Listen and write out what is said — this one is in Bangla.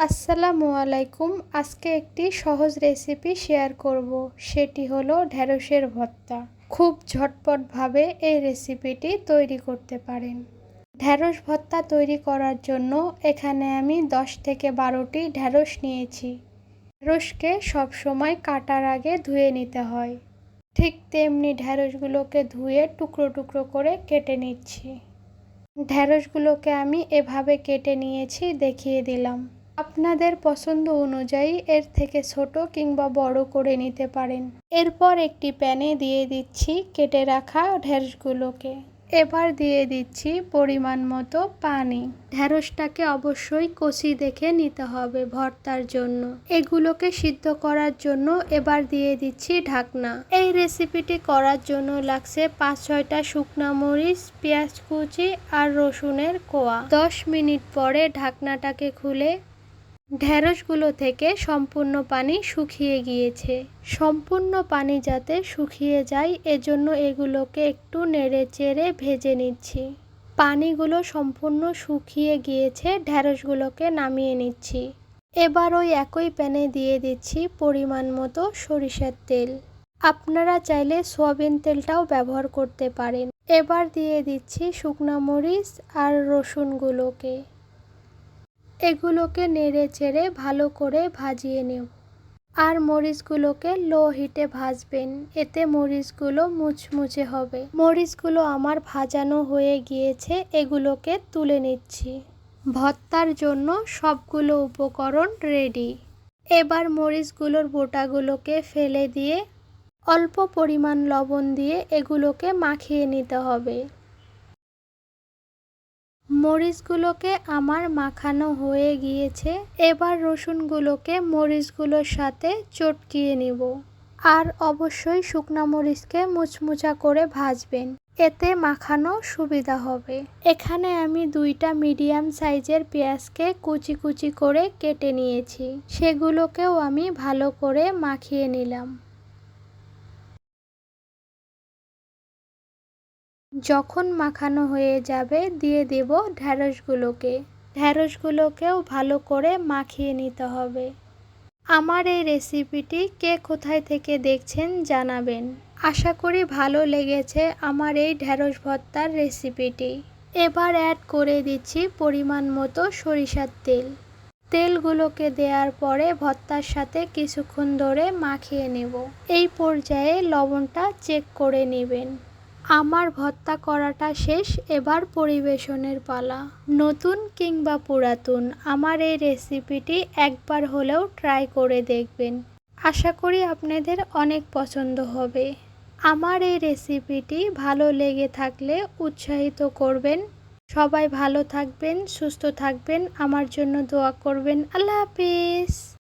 আসসালামু আলাইকুম। আজকে একটি সহজ রেসিপি শেয়ার করব। সেটি হলো ঢ্যাঁড়সের ভর্তা। খুব ঝটপটভাবে এই রেসিপিটি তৈরি করতে পারেন। ঢ্যাঁড়স ভর্তা তৈরি করার জন্য এখানে আমি দশ থেকে বারোটি ঢ্যাঁড়স নিয়েছি। ঢ্যাঁড়সকে সবসময় কাটার আগে ধুয়ে নিতে হয়। ঠিক তেমনি ঢ্যাঁড়সগুলোকে ধুয়ে টুকরো টুকরো করে কেটে নিচ্ছি। ঢ্যাঁড়সগুলোকে আমি এভাবে কেটে নিয়েছি, দেখিয়ে দিলাম। আপনাদের পছন্দ অনুযায়ী এর থেকে ছোট কিংবা বড় করে নিতে পারেন। এরপর একটি প্যানে দিয়ে দিচ্ছি কেটে রাখা ঢ্যাঁড়সগুলোকে এবার দিয়ে দিচ্ছি পরিমাণ মতো পানি। ঢ্যাঁড়সটাকে অবশ্যই কষি দেখে নিতে হবে ভর্তার জন্য। এগুলোকে সিদ্ধ করার জন্য এবার দিয়ে দিচ্ছি ঢাকনা। এই রেসিপিটি করার জন্য লাগছে পাঁচ ছয়টা শুকনা মরিচ, পেঁয়াজ কুচি আর রসুনের কোয়া। দশ মিনিট পরে ঢাকনাটাকে খুলে ঢ্যাঁড়সগুলো থেকে সম্পূর্ণ পানি শুকিয়ে গিয়েছে। সম্পূর্ণ পানি যাতে শুকিয়ে যায়, এজন্য এগুলোকে একটু নেড়ে চেড়ে ভেজে নিচ্ছি। পানিগুলো সম্পূর্ণ শুকিয়ে গিয়েছে ঢ্যাঁড়সগুলোকে নামিয়ে নিচ্ছি। এবার ওই একই প্যানে দিয়ে দিচ্ছি পরিমাণ মতো সরিষার তেল। আপনারা চাইলে সোয়াবিন তেলটাও ব্যবহার করতে পারেন। এবার দিয়ে দিচ্ছি শুকনা মরিচ আর রসুনগুলোকে। এগুলোকে নেড়ে চেড়ে ভালো করে ভাজিয়ে নেব আর মরিচগুলোকে লো হিটে ভাজবেন। এতে মরিচগুলো মুচমুচে হবে। মরিচগুলো আমার ভাজানো হয়ে গিয়েছে, এগুলোকে তুলে নিচ্ছি। ভর্তার জন্য সবগুলো উপকরণ রেডি। এবার মরিচগুলোর বোটাগুলোকে ফেলে দিয়ে অল্প পরিমাণ লবণ দিয়ে এগুলোকে মাখিয়ে নিতে হবে। মরিচগুলোকে আমার মাখানো হয়ে গিয়েছে। এবার রসুনগুলোকে মরিচগুলোর সাথে চটকিয়ে নিব। আর অবশ্যই শুকনা মরিচকে মুচমুচা করে ভাজবেন। এতে মাখানো সুবিধা হবে। এখানে আমি দুইটা মিডিয়াম সাইজের পেঁয়াজকে কুচি কুচি করে কেটে নিয়েছি। সেগুলোকেও আমি ভালো করে মাখিয়ে নিলাম। যখন মাখানো হয়ে যাবে, দিয়ে দেব ঢ্যাঁড়সগুলোকে ঢ্যাঁড়সগুলোকেও ভালো করে মাখিয়ে নিতে হবে। আমার এই রেসিপিটি কে কোথায় থেকে দেখছেন জানাবেন। আশা করি ভালো লেগেছে আমার এই ঢ্যাঁড়স ভর্তার রেসিপিটি। এবার অ্যাড করে দিচ্ছি পরিমাণ মতো সরিষার তেল। তেলগুলোকে দেওয়ার পরে ভর্তার সাথে কিছুক্ষণ ধরে মাখিয়ে নেব। এই পর্যায়ে লবণটা চেক করে নেবেন। আমার ভর্তা করাটা শেষ, এবার পরিবেশনের পালা। নতুন কিংবা পুরাতন, আমার এই রেসিপিটি একবার হলেও ট্রাই করে দেখবেন। আশা করি আপনাদের অনেক পছন্দ হবে। আমার এই রেসিপিটি ভালো লেগে থাকলে উৎসাহিত করবেন। সবাই ভালো থাকবেন, সুস্থ থাকবেন, আমার জন্য দোয়া করবেন। আল্লাহ হাফিজ!